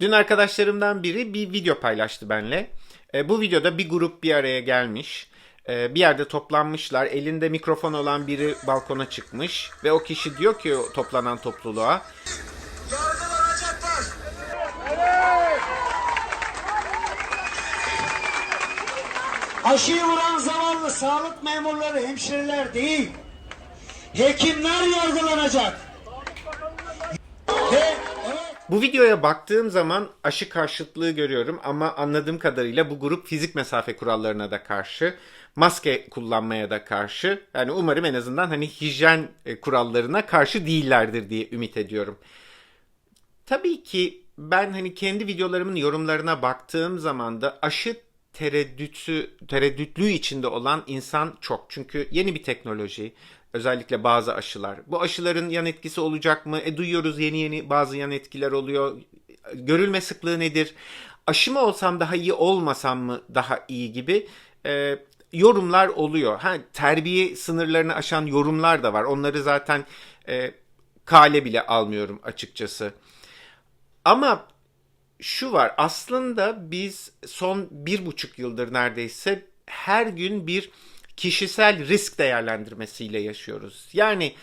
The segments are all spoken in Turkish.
Dün arkadaşlarımdan biri bir video paylaştı benimle. E, bu videoda bir grup bir araya gelmiş. E, bir yerde toplanmışlar. Elinde mikrofon olan biri balkona çıkmış. Ve o kişi diyor ki toplanan topluluğa. yargılanacaklar. Aşıyı vuran zavallı sağlık memurları, hemşireler değil. Hekimler yargılanacak. Bu videoya baktığım zaman aşı karşıtlığı görüyorum ama anladığım kadarıyla bu grup fizik mesafe kurallarına da karşı, maske kullanmaya da karşı. Yani umarım en azından hani hijyen e, kurallarına karşı değillerdir diye ümit ediyorum. Tabii ki ben hani kendi videolarımın yorumlarına baktığım zaman da aşı tereddütü, tereddütlüğü içinde olan insan çok. Çünkü yeni bir teknoloji, özellikle bazı aşılar. Bu aşıların yan etkisi olacak mı? E, duyuyoruz yeni yeni bazı yan etkiler oluyor. Görülme sıklığı nedir? Aşı mı olsam daha iyi, olmasam mı daha iyi gibi e, yorumlar oluyor. Ha, terbiye sınırlarını aşan yorumlar da var. Onları zaten e, kale bile almıyorum açıkçası. Ama şu var aslında biz son bir buçuk yıldır neredeyse her gün bir kişisel risk değerlendirmesiyle yaşıyoruz. Yani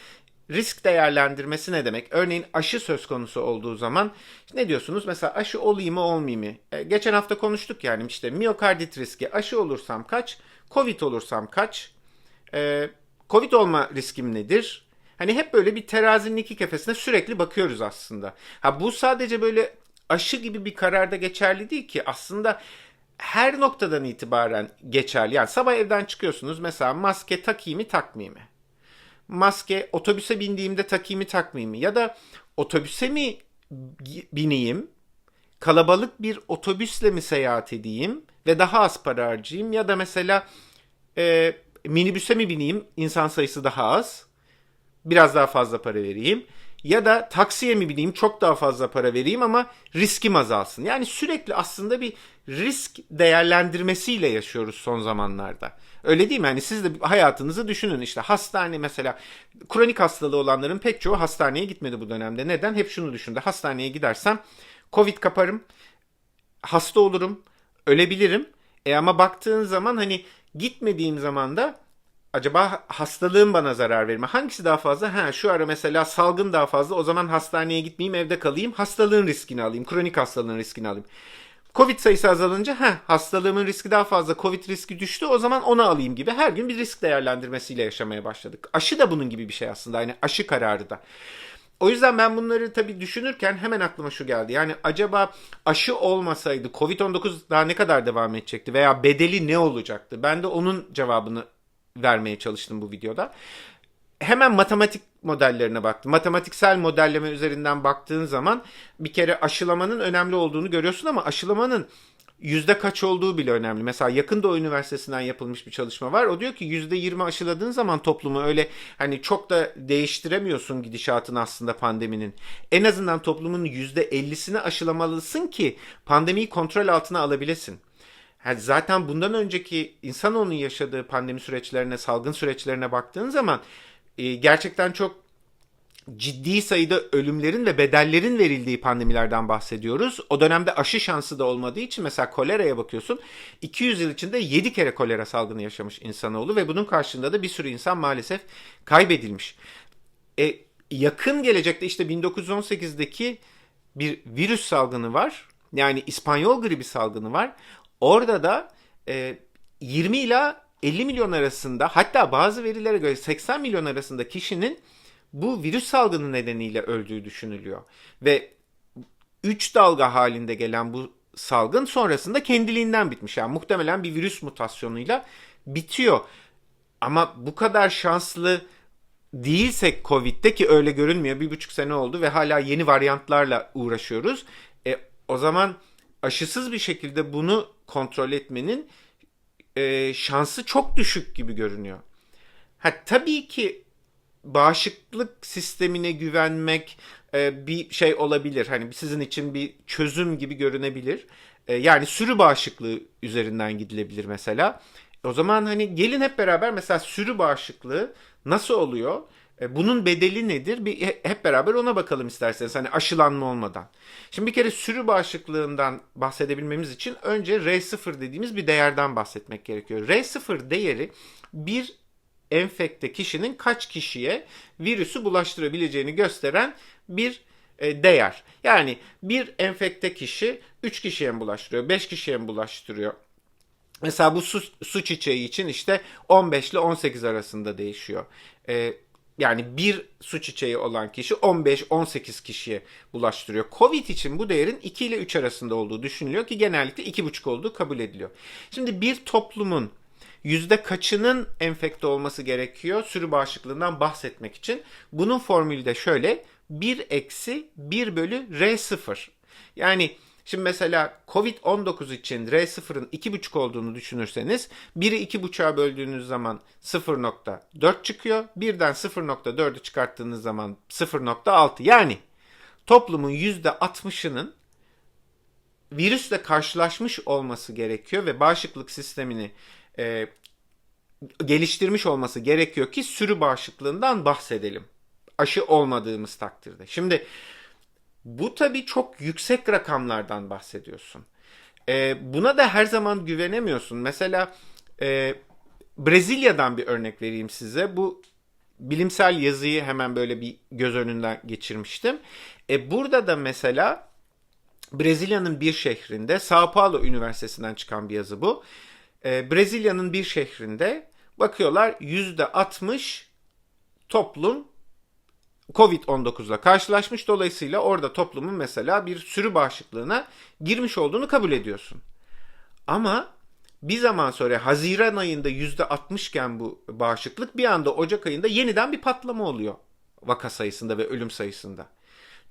risk değerlendirmesi ne demek? Örneğin aşı söz konusu olduğu zaman ne diyorsunuz? Mesela aşı olayım mı olmayayım mı? E, geçen hafta konuştuk yani işte miyokardit riski aşı olursam kaç? Covid olursam kaç? E, Covid olma riskim nedir? Hani hep böyle bir terazinin iki kefesine sürekli bakıyoruz aslında. Ha bu sadece böyle aşı gibi bir kararda geçerli değil ki. Aslında her noktadan itibaren geçerli. Yani sabah evden çıkıyorsunuz mesela maske takayım mı takmayayım mı? Maske otobüse bindiğimde takayım mı takmayayım mı? Ya da otobüse mi bineyim? Kalabalık bir otobüsle mi seyahat edeyim ve daha az para harcayayım? Ya da mesela e, minibüse mi bineyim? İnsan sayısı daha az. Biraz daha fazla para vereyim. Ya da taksiye mi bineyim çok daha fazla para vereyim ama riskim azalsın. Yani sürekli aslında bir risk değerlendirmesiyle yaşıyoruz son zamanlarda. Öyle değil mi? Yani siz de hayatınızı düşünün işte hastane mesela kronik hastalığı olanların pek çoğu hastaneye gitmedi bu dönemde. Neden? Hep şunu düşündü. Hastaneye gidersem Covid kaparım, hasta olurum, ölebilirim. E ama baktığın zaman hani gitmediğim zaman da acaba hastalığım bana zarar verir mi? Hangisi daha fazla? Ha şu ara mesela salgın daha fazla. O zaman hastaneye gitmeyeyim, evde kalayım. Hastalığın riskini alayım. Kronik hastalığın riskini alayım. Covid sayısı azalınca ha hastalığımın riski daha fazla, Covid riski düştü. O zaman onu alayım gibi her gün bir risk değerlendirmesiyle yaşamaya başladık. Aşı da bunun gibi bir şey aslında. Yani aşı kararı da. O yüzden ben bunları tabii düşünürken hemen aklıma şu geldi. Yani acaba aşı olmasaydı Covid-19 daha ne kadar devam edecekti veya bedeli ne olacaktı? Ben de onun cevabını vermeye çalıştım bu videoda. Hemen matematik modellerine baktım. Matematiksel modelleme üzerinden baktığın zaman bir kere aşılamanın önemli olduğunu görüyorsun ama aşılamanın yüzde kaç olduğu bile önemli. Mesela Yakın Doğu Üniversitesi'nden yapılmış bir çalışma var. O diyor ki yüzde yirmi aşıladığın zaman toplumu öyle hani çok da değiştiremiyorsun gidişatını aslında pandeminin. En azından toplumun yüzde ellisini aşılamalısın ki pandemiyi kontrol altına alabilesin. Yani zaten bundan önceki insanoğlunun yaşadığı pandemi süreçlerine, salgın süreçlerine baktığın zaman e, gerçekten çok ciddi sayıda ölümlerin ve bedellerin verildiği pandemilerden bahsediyoruz. O dönemde aşı şansı da olmadığı için mesela koleraya bakıyorsun. 200 yıl içinde 7 kere kolera salgını yaşamış insanoğlu ve bunun karşılığında da bir sürü insan maalesef kaybedilmiş. E, yakın gelecekte işte 1918'deki bir virüs salgını var. Yani İspanyol gribi salgını var. Orada da e, 20 ila 50 milyon arasında hatta bazı verilere göre 80 milyon arasında kişinin bu virüs salgını nedeniyle öldüğü düşünülüyor. Ve 3 dalga halinde gelen bu salgın sonrasında kendiliğinden bitmiş. Yani muhtemelen bir virüs mutasyonuyla bitiyor. Ama bu kadar şanslı değilsek Covid'de ki öyle görünmüyor. Bir buçuk sene oldu ve hala yeni varyantlarla uğraşıyoruz. E, o zaman aşısız bir şekilde bunu kontrol etmenin e, şansı çok düşük gibi görünüyor. Ha tabii ki bağışıklık sistemine güvenmek e, bir şey olabilir. Hani sizin için bir çözüm gibi görünebilir. E, yani sürü bağışıklığı üzerinden gidilebilir mesela. O zaman hani gelin hep beraber mesela sürü bağışıklığı nasıl oluyor? E, Bunun bedeli nedir? Bir he- hep beraber ona bakalım isterseniz. Hani aşılanma olmadan. Şimdi bir kere sürü bağışıklığından bahsedebilmemiz için önce R0 dediğimiz bir değerden bahsetmek gerekiyor. R0 değeri bir enfekte kişinin kaç kişiye virüsü bulaştırabileceğini gösteren bir e, değer. Yani bir enfekte kişi 3 kişiye mi bulaştırıyor, 5 kişiye mi bulaştırıyor? Mesela bu su, su çiçeği için işte 15 ile 18 arasında değişiyor. Ee, yani bir su çiçeği olan kişi 15-18 kişiye bulaştırıyor. Covid için bu değerin 2 ile 3 arasında olduğu düşünülüyor ki genellikle 2,5 olduğu kabul ediliyor. Şimdi bir toplumun yüzde kaçının enfekte olması gerekiyor sürü bağışıklığından bahsetmek için. Bunun formülü de şöyle 1 eksi 1 bölü R0. Yani Şimdi mesela Covid-19 için R0'ın 2,5 olduğunu düşünürseniz 1'i 2,5'a böldüğünüz zaman 0.4 çıkıyor. Birden 0.4'ü çıkarttığınız zaman 0.6. Yani toplumun %60'ının virüsle karşılaşmış olması gerekiyor ve bağışıklık sistemini e, geliştirmiş olması gerekiyor ki sürü bağışıklığından bahsedelim. Aşı olmadığımız takdirde. Şimdi bu tabii çok yüksek rakamlardan bahsediyorsun. Ee, buna da her zaman güvenemiyorsun. Mesela e, Brezilya'dan bir örnek vereyim size. Bu bilimsel yazıyı hemen böyle bir göz önünden geçirmiştim. E, burada da mesela Brezilya'nın bir şehrinde, Sao Paulo Üniversitesi'nden çıkan bir yazı bu. E, Brezilya'nın bir şehrinde bakıyorlar %60 toplum Covid-19'la karşılaşmış. Dolayısıyla orada toplumun mesela bir sürü bağışıklığına girmiş olduğunu kabul ediyorsun. Ama bir zaman sonra Haziran ayında %60 iken bu bağışıklık bir anda Ocak ayında yeniden bir patlama oluyor vaka sayısında ve ölüm sayısında.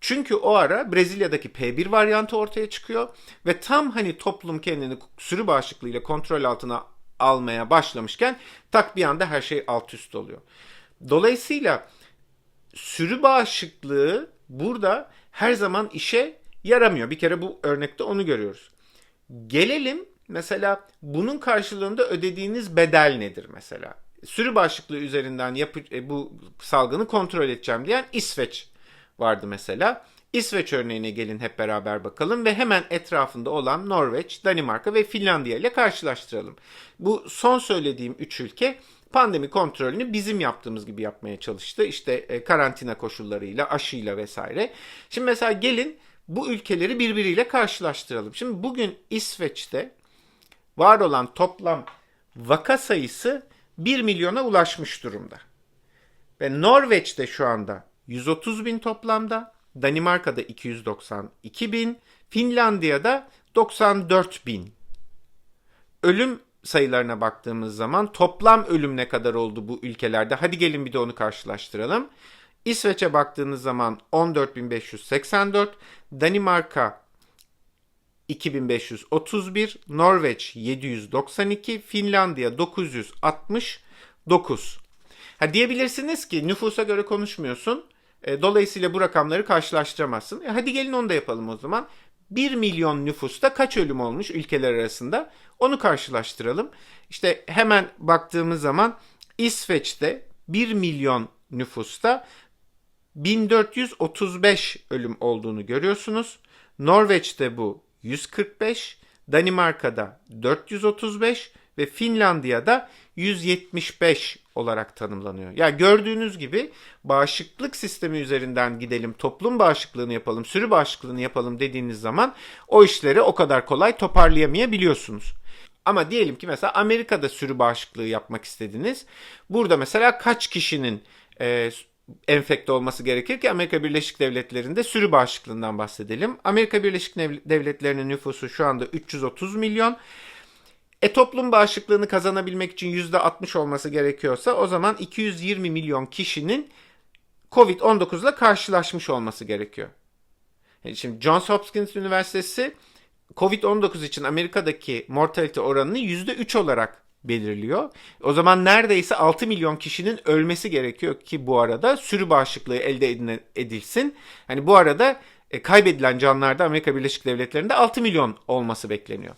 Çünkü o ara Brezilya'daki P1 varyantı ortaya çıkıyor ve tam hani toplum kendini sürü bağışıklığıyla kontrol altına almaya başlamışken tak bir anda her şey alt üst oluyor. Dolayısıyla sürü bağışıklığı burada her zaman işe yaramıyor. Bir kere bu örnekte onu görüyoruz. Gelelim mesela bunun karşılığında ödediğiniz bedel nedir mesela? Sürü bağışıklığı üzerinden yapı, e, bu salgını kontrol edeceğim diyen İsveç vardı mesela. İsveç örneğine gelin hep beraber bakalım ve hemen etrafında olan Norveç, Danimarka ve Finlandiya ile karşılaştıralım. Bu son söylediğim üç ülke pandemi kontrolünü bizim yaptığımız gibi yapmaya çalıştı. İşte e, karantina koşullarıyla, aşıyla vesaire. Şimdi mesela gelin bu ülkeleri birbiriyle karşılaştıralım. Şimdi bugün İsveç'te var olan toplam vaka sayısı 1 milyona ulaşmış durumda. Ve Norveç'te şu anda 130 bin toplamda, Danimarka'da 292 bin, Finlandiya'da 94 bin. Ölüm sayılarına baktığımız zaman toplam ölüm ne kadar oldu bu ülkelerde? Hadi gelin bir de onu karşılaştıralım. İsveç'e baktığınız zaman 14.584, Danimarka 2531, Norveç 792, Finlandiya 969. Ha diyebilirsiniz ki nüfusa göre konuşmuyorsun. E, dolayısıyla bu rakamları karşılaştıramazsın. E, hadi gelin onu da yapalım o zaman. 1 milyon nüfusta kaç ölüm olmuş ülkeler arasında? Onu karşılaştıralım. İşte hemen baktığımız zaman İsveç'te 1 milyon nüfusta 1435 ölüm olduğunu görüyorsunuz. Norveç'te bu 145, Danimarka'da 435 ve Finlandiya'da 175 olarak tanımlanıyor. Yani gördüğünüz gibi bağışıklık sistemi üzerinden gidelim, toplum bağışıklığını yapalım, sürü bağışıklığını yapalım dediğiniz zaman o işleri o kadar kolay toparlayamayabiliyorsunuz. Ama diyelim ki mesela Amerika'da sürü bağışıklığı yapmak istediniz. Burada mesela kaç kişinin e, enfekte olması gerekir ki Amerika Birleşik Devletleri'nde sürü bağışıklığından bahsedelim. Amerika Birleşik Devletleri'nin nüfusu şu anda 330 milyon. E toplum bağışıklığını kazanabilmek için %60 olması gerekiyorsa o zaman 220 milyon kişinin Covid-19 ile karşılaşmış olması gerekiyor. Yani şimdi Johns Hopkins Üniversitesi Covid-19 için Amerika'daki mortalite oranını %3 olarak belirliyor. O zaman neredeyse 6 milyon kişinin ölmesi gerekiyor ki bu arada sürü bağışıklığı elde edilsin. Hani bu arada e, kaybedilen canlarda Amerika Birleşik Devletleri'nde 6 milyon olması bekleniyor.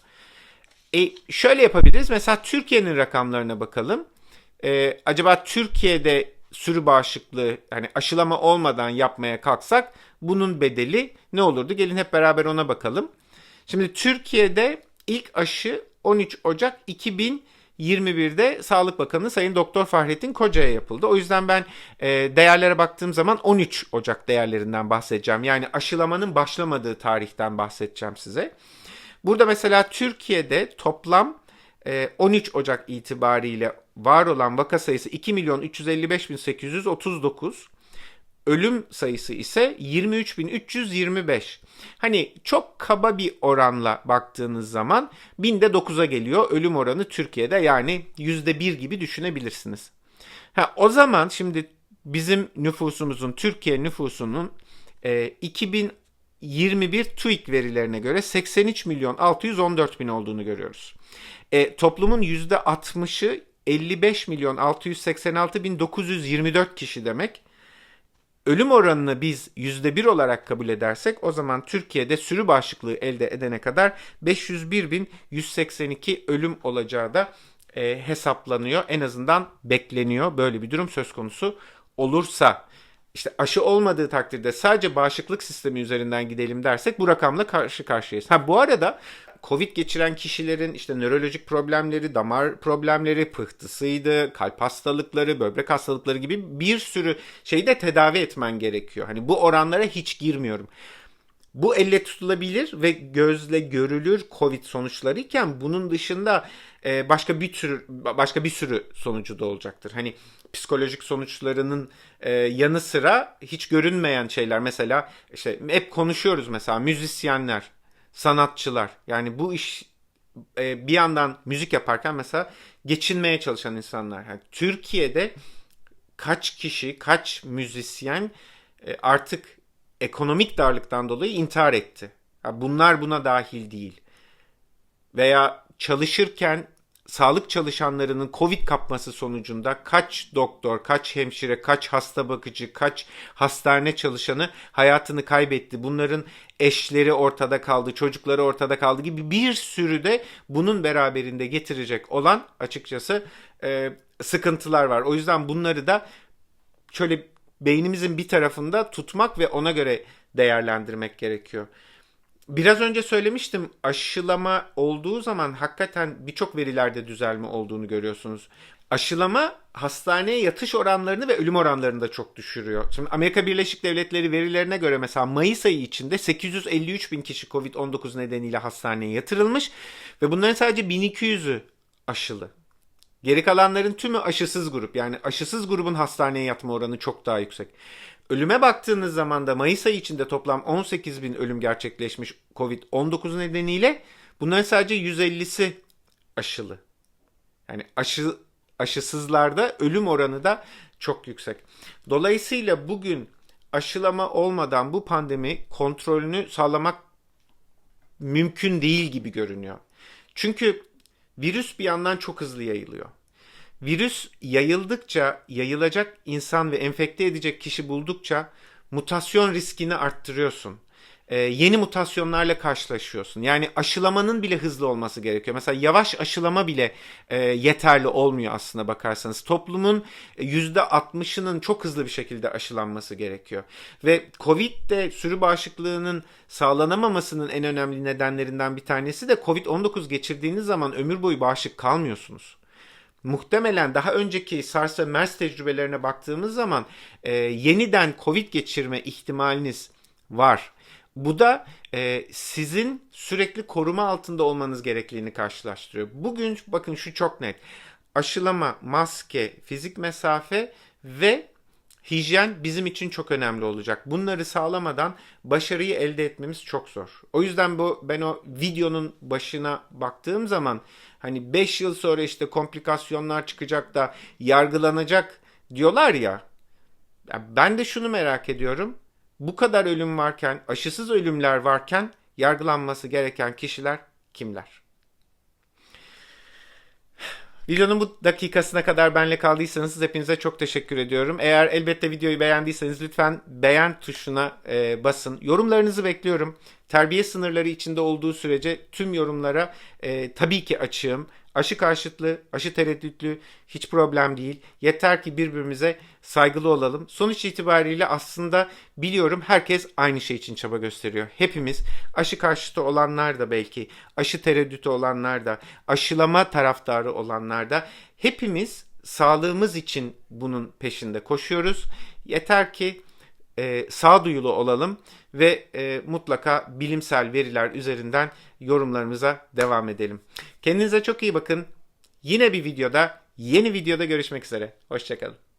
E, şöyle yapabiliriz. Mesela Türkiye'nin rakamlarına bakalım. E, acaba Türkiye'de sürü bağışıklığı hani aşılama olmadan yapmaya kalksak bunun bedeli ne olurdu? Gelin hep beraber ona bakalım. Şimdi Türkiye'de ilk aşı 13 Ocak 2021'de Sağlık Bakanı Sayın Doktor Fahrettin Koca'ya yapıldı. O yüzden ben e, değerlere baktığım zaman 13 Ocak değerlerinden bahsedeceğim. Yani aşılamanın başlamadığı tarihten bahsedeceğim size. Burada mesela Türkiye'de toplam e, 13 Ocak itibariyle var olan vaka sayısı 2 milyon 355 bin 839. Ölüm sayısı ise 23.325. Hani çok kaba bir oranla baktığınız zaman binde 9'a geliyor ölüm oranı Türkiye'de yani %1 gibi düşünebilirsiniz. Ha, o zaman şimdi bizim nüfusumuzun Türkiye nüfusunun e, 2021 TÜİK verilerine göre 83 milyon 614 bin olduğunu görüyoruz. E, toplumun %60'ı 55 milyon 686 bin 924 kişi demek. Ölüm oranını biz %1 olarak kabul edersek o zaman Türkiye'de sürü bağışıklığı elde edene kadar 501.182 ölüm olacağı da e, hesaplanıyor. En azından bekleniyor böyle bir durum söz konusu olursa. İşte aşı olmadığı takdirde sadece bağışıklık sistemi üzerinden gidelim dersek bu rakamla karşı karşıyayız. Ha bu arada Covid geçiren kişilerin işte nörolojik problemleri, damar problemleri, pıhtısıydı, kalp hastalıkları, böbrek hastalıkları gibi bir sürü şeyi de tedavi etmen gerekiyor. Hani bu oranlara hiç girmiyorum. Bu elle tutulabilir ve gözle görülür Covid sonuçları iken bunun dışında e, başka bir tür başka bir sürü sonucu da olacaktır. Hani psikolojik sonuçlarının e, yanı sıra hiç görünmeyen şeyler mesela işte hep konuşuyoruz mesela müzisyenler, sanatçılar. Yani bu iş e, bir yandan müzik yaparken mesela geçinmeye çalışan insanlar. Yani Türkiye'de kaç kişi, kaç müzisyen e, artık ekonomik darlıktan dolayı intihar etti. Ya bunlar buna dahil değil. Veya çalışırken sağlık çalışanlarının Covid kapması sonucunda kaç doktor, kaç hemşire, kaç hasta bakıcı, kaç hastane çalışanı hayatını kaybetti. Bunların eşleri ortada kaldı, çocukları ortada kaldı gibi bir sürü de bunun beraberinde getirecek olan açıkçası e, sıkıntılar var. O yüzden bunları da şöyle beynimizin bir tarafında tutmak ve ona göre değerlendirmek gerekiyor. Biraz önce söylemiştim aşılama olduğu zaman hakikaten birçok verilerde düzelme olduğunu görüyorsunuz. Aşılama hastaneye yatış oranlarını ve ölüm oranlarını da çok düşürüyor. Şimdi Amerika Birleşik Devletleri verilerine göre mesela Mayıs ayı içinde 853 bin kişi Covid-19 nedeniyle hastaneye yatırılmış ve bunların sadece 1200'ü aşılı. Geri kalanların tümü aşısız grup. Yani aşısız grubun hastaneye yatma oranı çok daha yüksek. Ölüme baktığınız zaman da Mayıs ayı içinde toplam 18 bin ölüm gerçekleşmiş Covid-19 nedeniyle. Bunların sadece 150'si aşılı. Yani aşı, aşısızlarda ölüm oranı da çok yüksek. Dolayısıyla bugün aşılama olmadan bu pandemi kontrolünü sağlamak mümkün değil gibi görünüyor. Çünkü virüs bir yandan çok hızlı yayılıyor. Virüs yayıldıkça, yayılacak insan ve enfekte edecek kişi buldukça mutasyon riskini arttırıyorsun. Ee, yeni mutasyonlarla karşılaşıyorsun. Yani aşılamanın bile hızlı olması gerekiyor. Mesela yavaş aşılama bile e, yeterli olmuyor aslında bakarsanız. Toplumun %60'ının çok hızlı bir şekilde aşılanması gerekiyor. Ve Covid'de sürü bağışıklığının sağlanamamasının en önemli nedenlerinden bir tanesi de Covid-19 geçirdiğiniz zaman ömür boyu bağışık kalmıyorsunuz muhtemelen daha önceki SARS ve MERS tecrübelerine baktığımız zaman e, yeniden COVID geçirme ihtimaliniz var. Bu da e, sizin sürekli koruma altında olmanız gerekliliğini karşılaştırıyor. Bugün bakın şu çok net. Aşılama, maske, fizik mesafe ve hijyen bizim için çok önemli olacak. Bunları sağlamadan başarıyı elde etmemiz çok zor. O yüzden bu ben o videonun başına baktığım zaman hani 5 yıl sonra işte komplikasyonlar çıkacak da yargılanacak diyorlar ya. Ben de şunu merak ediyorum. Bu kadar ölüm varken, aşısız ölümler varken yargılanması gereken kişiler kimler? Videonun bu dakikasına kadar benle kaldıysanız hepinize çok teşekkür ediyorum. Eğer elbette videoyu beğendiyseniz lütfen beğen tuşuna e, basın. Yorumlarınızı bekliyorum. Terbiye sınırları içinde olduğu sürece tüm yorumlara e, tabii ki açığım. Aşı karşıtlı, aşı tereddütlü hiç problem değil. Yeter ki birbirimize saygılı olalım. Sonuç itibariyle aslında biliyorum herkes aynı şey için çaba gösteriyor. Hepimiz aşı karşıtı olanlar da belki, aşı tereddütü olanlar da, aşılama taraftarı olanlar da hepimiz sağlığımız için bunun peşinde koşuyoruz. Yeter ki e, sağduyulu olalım ve e, mutlaka bilimsel veriler üzerinden yorumlarımıza devam edelim. Kendinize çok iyi bakın. Yine bir videoda, yeni videoda görüşmek üzere. Hoşçakalın.